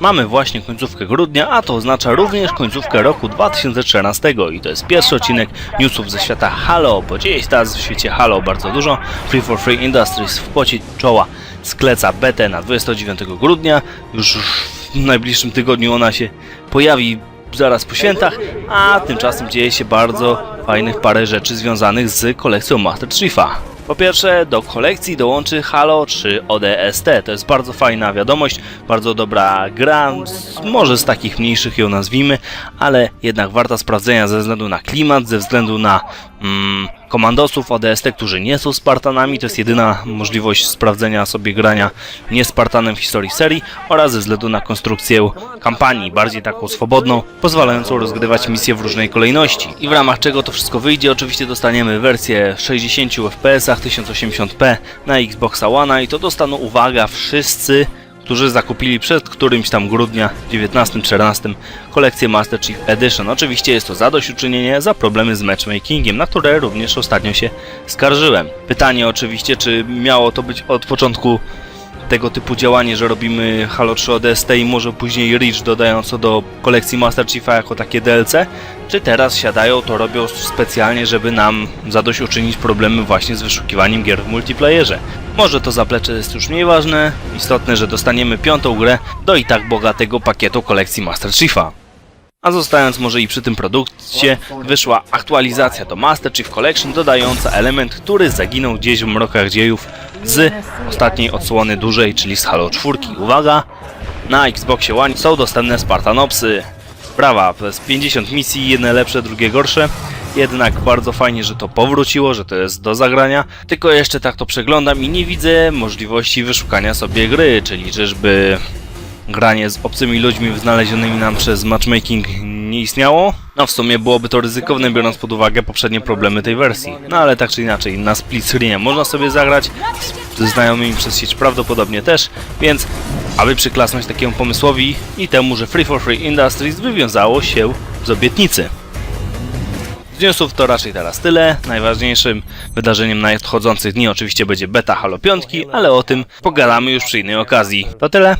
Mamy właśnie końcówkę grudnia, a to oznacza również końcówkę roku 2014 i to jest pierwszy odcinek newsów ze świata Halo, bo dzieje się teraz w świecie Halo bardzo dużo. Free for Free Industries w pocie czoła skleca betę na 29 grudnia. Już w najbliższym tygodniu ona się pojawi zaraz po świętach, a tymczasem dzieje się bardzo fajnych parę rzeczy związanych z kolekcją Master Chiefa. Po pierwsze, do kolekcji dołączy Halo 3 ODST. To jest bardzo fajna wiadomość, bardzo dobra gra, może z takich mniejszych ją nazwijmy, ale jednak warta sprawdzenia ze względu na klimat, ze względu na mm, komandosów ODST, którzy nie są Spartanami. To jest jedyna możliwość sprawdzenia sobie grania nie Spartanem w historii serii oraz ze względu na konstrukcję kampanii, bardziej taką swobodną, pozwalającą rozgrywać misje w różnej kolejności. I w ramach czego to wszystko wyjdzie, oczywiście dostaniemy wersję w 60 FPS 1080p na Xboxa One i to dostaną, uwaga, wszyscy którzy zakupili przed którymś tam grudnia 19-14 kolekcję Master Chief Edition. Oczywiście jest to zadośćuczynienie za problemy z matchmakingiem, na które również ostatnio się skarżyłem. Pytanie oczywiście, czy miało to być od początku tego typu działanie, że robimy Halo 3 ODST i może później Reach dodając to do kolekcji Master Chiefa jako takie DLC, czy teraz siadają, to robią specjalnie, żeby nam zadośćuczynić problemy właśnie z wyszukiwaniem gier w multiplayerze. Może to zaplecze jest już mniej ważne, istotne, że dostaniemy piątą grę do i tak bogatego pakietu kolekcji Master Chiefa. A zostając może i przy tym produkcie, wyszła aktualizacja do Master Chief Collection dodająca element, który zaginął gdzieś w mrokach dziejów z ostatniej odsłony dużej, czyli z Halo 4. Uwaga! Na Xboxie One są dostępne Spartanopsy. Brawa, to jest 50 misji, jedne lepsze, drugie gorsze. Jednak bardzo fajnie, że to powróciło, że to jest do zagrania. Tylko jeszcze tak to przeglądam i nie widzę możliwości wyszukania sobie gry, czyli czyżby granie z obcymi ludźmi znalezionymi nam przez matchmaking nie istniało. No w sumie byłoby to ryzykowne biorąc pod uwagę poprzednie problemy tej wersji. No ale tak czy inaczej, na split screenie można sobie zagrać, ze znajomymi przez sieć prawdopodobnie też, więc aby przyklasnąć takiemu pomysłowi i temu, że Free for Free Industries wywiązało się z obietnicy. Z newsów to raczej teraz tyle. Najważniejszym wydarzeniem na nadchodzących dni oczywiście będzie beta Halo 5, ale o tym pogadamy już przy innej okazji. To tyle.